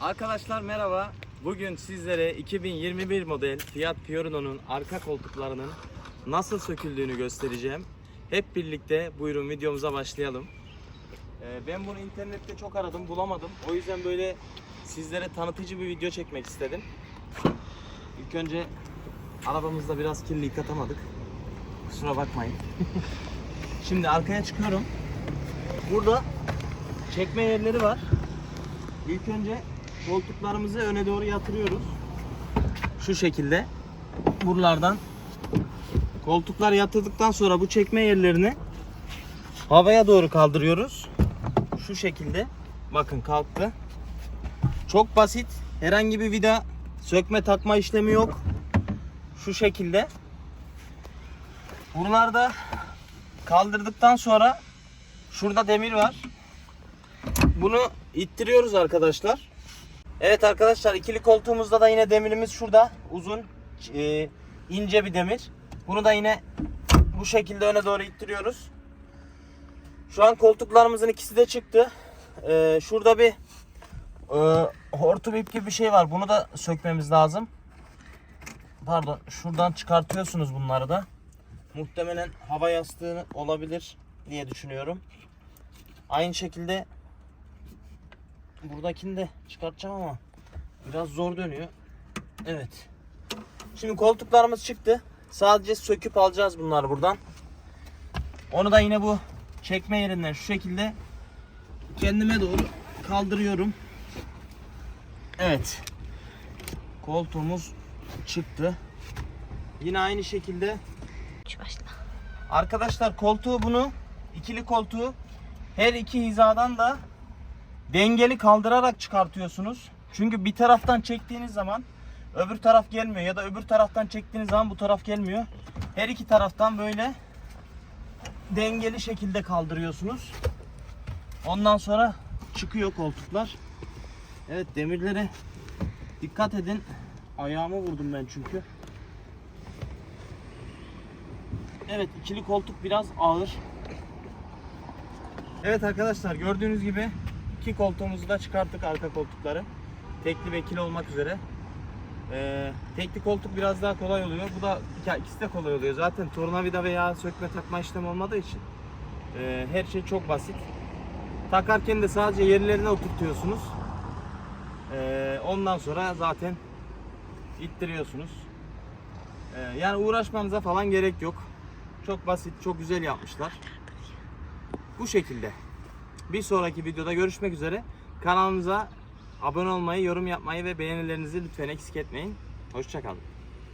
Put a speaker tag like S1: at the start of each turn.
S1: Arkadaşlar merhaba. Bugün sizlere 2021 model Fiat Fiorino'nun arka koltuklarının nasıl söküldüğünü göstereceğim. Hep birlikte buyurun videomuza başlayalım. Ee, ben bunu internette çok aradım bulamadım. O yüzden böyle sizlere tanıtıcı bir video çekmek istedim. İlk önce arabamızda biraz kirli yıkatamadık. Kusura bakmayın. Şimdi arkaya çıkıyorum. Burada çekme yerleri var. İlk önce koltuklarımızı öne doğru yatırıyoruz. Şu şekilde. Buralardan koltuklar yatırdıktan sonra bu çekme yerlerini havaya doğru kaldırıyoruz. Şu şekilde. Bakın kalktı. Çok basit. Herhangi bir vida sökme takma işlemi yok. Şu şekilde. Buralarda kaldırdıktan sonra şurada demir var. Bunu ittiriyoruz arkadaşlar. Evet arkadaşlar ikili koltuğumuzda da yine demirimiz şurada. Uzun e, ince bir demir. Bunu da yine bu şekilde öne doğru ittiriyoruz. Şu an koltuklarımızın ikisi de çıktı. E, şurada bir e, hortum ip gibi bir şey var. Bunu da sökmemiz lazım. Pardon şuradan çıkartıyorsunuz bunları da. Muhtemelen hava yastığı olabilir diye düşünüyorum. Aynı şekilde buradakini de çıkartacağım ama biraz zor dönüyor. Evet. Şimdi koltuklarımız çıktı. Sadece söküp alacağız bunları buradan. Onu da yine bu çekme yerinden şu şekilde kendime doğru kaldırıyorum. Evet. Koltuğumuz çıktı. Yine aynı şekilde
S2: başla.
S1: Arkadaşlar koltuğu bunu ikili koltuğu her iki hizadan da dengeli kaldırarak çıkartıyorsunuz. Çünkü bir taraftan çektiğiniz zaman öbür taraf gelmiyor ya da öbür taraftan çektiğiniz zaman bu taraf gelmiyor. Her iki taraftan böyle dengeli şekilde kaldırıyorsunuz. Ondan sonra çıkıyor koltuklar. Evet demirlere dikkat edin. Ayağımı vurdum ben çünkü. Evet ikili koltuk biraz ağır. Evet arkadaşlar gördüğünüz gibi iki koltuğumuzu da çıkarttık arka koltukları. Tekli ve ikili olmak üzere. Ee, tekli koltuk biraz daha kolay oluyor. Bu da ikisi de kolay oluyor. Zaten tornavida veya sökme takma işlemi olmadığı için e, her şey çok basit. Takarken de sadece yerlerine oturtuyorsunuz. Ee, ondan sonra zaten ittiriyorsunuz. Ee, yani uğraşmanıza falan gerek yok. Çok basit, çok güzel yapmışlar. Bu şekilde. Bir sonraki videoda görüşmek üzere. Kanalımıza abone olmayı, yorum yapmayı ve beğenilerinizi lütfen eksik etmeyin. Hoşçakalın.